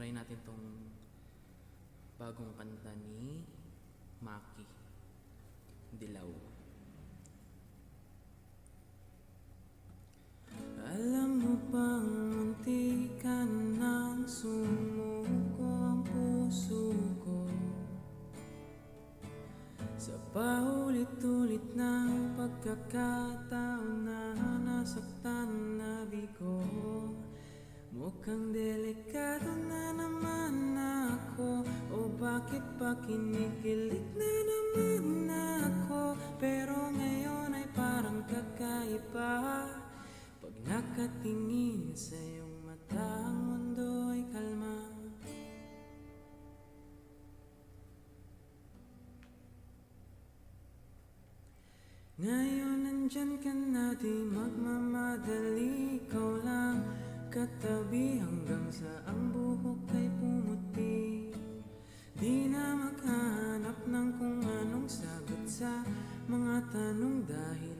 try natin tong bagong kanta ni Maki. Dilaw. Alam mo bang munti ka nang sumuko ang puso ko Sa paulit-ulit ng pagkakataon Mukhang delikado na naman ako. O bakit pa kinikilig na naman ako? Pero ngayon ay parang kakaiba. Pag nakatingin sa iyong mata Ang mundo ay kalma. Ngayon nandyan ka na di magmamadali katabi hanggang sa ang buhok ay pumuti. Di na maghanap ng kung anong sagot sa mga tanong Dahil